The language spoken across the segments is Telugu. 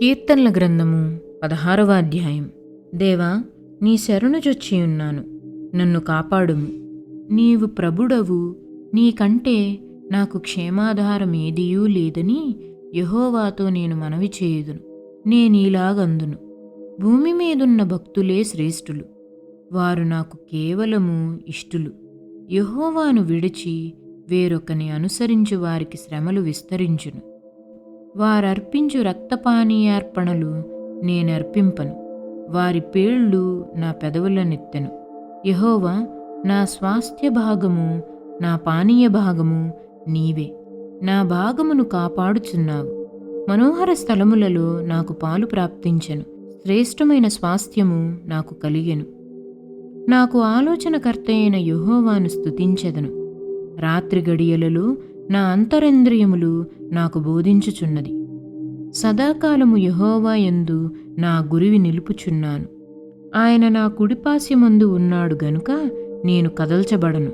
కీర్తనల గ్రంథము పదహారవ అధ్యాయం. దేవా నీ శరణుజొచ్చి ఉన్నాను. నన్ను కాపాడుము. నీవు ప్రభుడవు. నీకంటే నాకు క్షేమాధారం ఏదియూ లేదని యహోవాతో నేను మనవి చేయుదును. నేనీలాగందును భూమి మీదున్న భక్తులే శ్రేష్ఠులు. వారు నాకు కేవలము ఇష్టులు. యహోవాను విడిచి వేరొకని అనుసరించు వారికి శ్రమలు విస్తరించును. వారర్పించు రక్తపానీయార్పణలు నేనర్పింపను. వారి పేళ్ళు నా పెదవుల నెత్తెను యహోవా నా స్వాస్థ్య భాగము నా పానీయ భాగము నీవే. నా భాగమును కాపాడుచున్నావు. మనోహర స్థలములలో నాకు పాలు ప్రాప్తించెను. శ్రేష్టమైన స్వాస్థ్యము నాకు కలిగెను. నాకు ఆలోచనకర్త అయిన యహోవాను స్థుతించెదను రాత్రి గడియలలో నా అంతరింద్రియములు నాకు బోధించుచున్నది. సదాకాలము యహోవా యందు నా గురివి నిలుపుచున్నాను. ఆయన నా కుడిపాస్యమందు ఉన్నాడు గనుక నేను కదల్చబడను.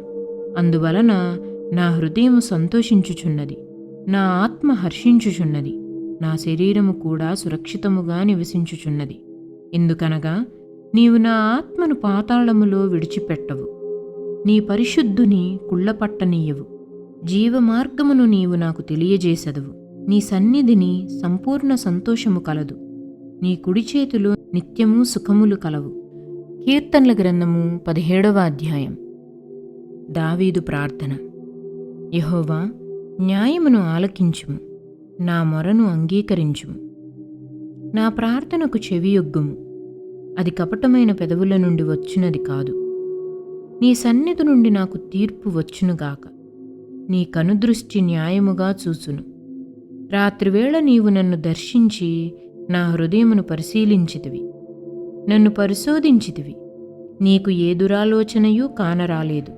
అందువలన నా హృదయము సంతోషించుచున్నది. నా ఆత్మ హర్షించుచున్నది. నా శరీరము కూడా సురక్షితముగా నివసించుచున్నది. ఎందుకనగా నీవు నా ఆత్మను పాతాళములో విడిచిపెట్టవు. నీ పరిశుద్ధుని కుళ్ళపట్టనీయవు జీవమార్గమును నీవు నాకు తెలియజేసెదవు. నీ సన్నిధిని సంపూర్ణ సంతోషము కలదు. నీ కుడి చేతిలో నిత్యము సుఖములు కలవు. కీర్తనల గ్రంథము పదిహేడవ అధ్యాయం. దావీదు ప్రార్థన. యహోవా న్యాయమును ఆలకించుము. నా మొరను అంగీకరించుము. నా ప్రార్థనకు చెవియొగ్గుము. అది కపటమైన పెదవుల నుండి వచ్చినది కాదు. నీ సన్నిధి నుండి నాకు తీర్పు వచ్చునుగాక. నీ కనుదృష్టి న్యాయముగా చూచును. రాత్రివేళ నీవు నన్ను దర్శించి నా హృదయమును పరిశీలించితివి. నన్ను పరిశోధించితివి. నీకు ఏ దురాలోచనయూ కానరాలేదు.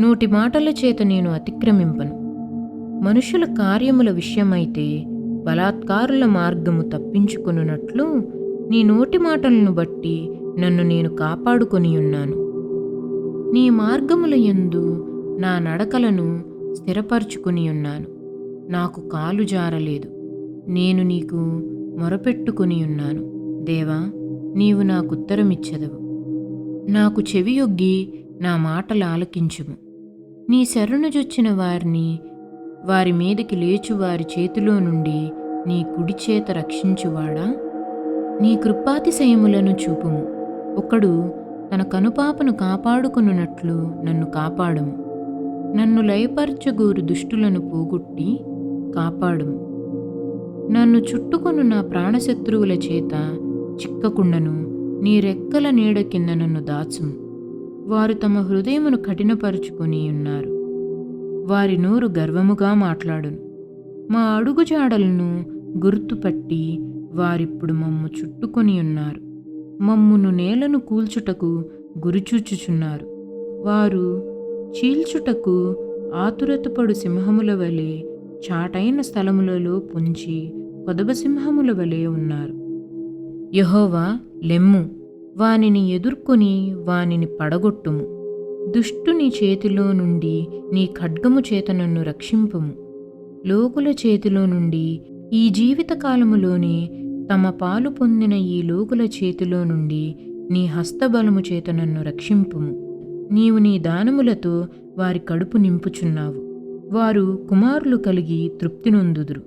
నోటి మాటల చేత నేను అతిక్రమింపను. మనుషుల కార్యముల విషయమైతే బలాత్కారుల మార్గము తప్పించుకొనున్నట్లు నీ నోటి మాటలను బట్టి నన్ను నేను కాపాడుకొని ఉన్నాను నీ మార్గముల యందు నా నడకలను స్థిరపరుచుకుని ఉన్నాను. నాకు కాలు జారలేదు. నేను నీకు మొరపెట్టుకుని ఉన్నాను. దేవా నీవు నాకుత్తరమిచ్చదవు నాకు చెవియొగ్గి నా మాటలు ఆలకించుము. నీ శరణుజొచ్చిన వారిని వారి మీదకి లేచు వారి చేతిలో నుండి నీ కుడి చేత రక్షించువాడా? నీ కృపాతిశయములను చూపుము. ఒకడు తన కనుపాపను కాపాడుకునున్నట్లు నన్ను కాపాడుము. నన్ను లయపరచగూరు దుష్టులను పోగొట్టి కాపాడుము. నన్ను చుట్టుకొను నా ప్రాణశత్రువుల చేత చిక్కకుండను నీ రెక్కల నీడ కింద నన్ను దాచుము. వారు తమ హృదయమును కఠినపరుచుకొని ఉన్నారు. వారి నోరు గర్వముగా మాట్లాడును. మా అడుగుజాడలను గుర్తుపట్టి వారిప్పుడు మమ్ము చుట్టుకొని ఉన్నారు. మమ్మును నేలను కూల్చుటకు గురిచూచుచున్నారు. వారు చీల్చుటకు ఆతురతపడు సింహముల వలె చాటైన స్థలములలో పుంచి కొదబసింహముల వలె ఉన్నారు. యహోవా లెమ్ము వానిని ఎదుర్కొని వానిని పడగొట్టుము. దుష్టుని చేతిలో నుండి నీ ఖడ్గము చేత నన్ను రక్షింపుము. లోకుల చేతిలో నుండి ఈ జీవితకాలములోనే తమ పాలు పొందిన ఈ లోకుల చేతిలో నుండి నీ హస్తబలము చేత నన్ను రక్షింపుము. నీవు నీ దానములతో వారి కడుపు నింపుచున్నావు. వారు కుమారులు కలిగి తృప్తి నొందుదురు.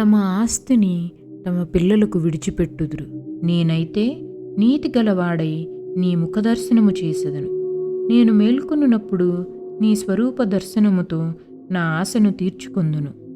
తమ ఆస్తిని తమ పిల్లలకు విడిచిపెట్టుదురు. నేనైతే నీతి గలవాడై నీ ముఖదర్శనము చేసెదను. నేను మేల్కొనున్నప్పుడు నీ స్వరూప దర్శనముతో నా ఆశను తీర్చుకొందును.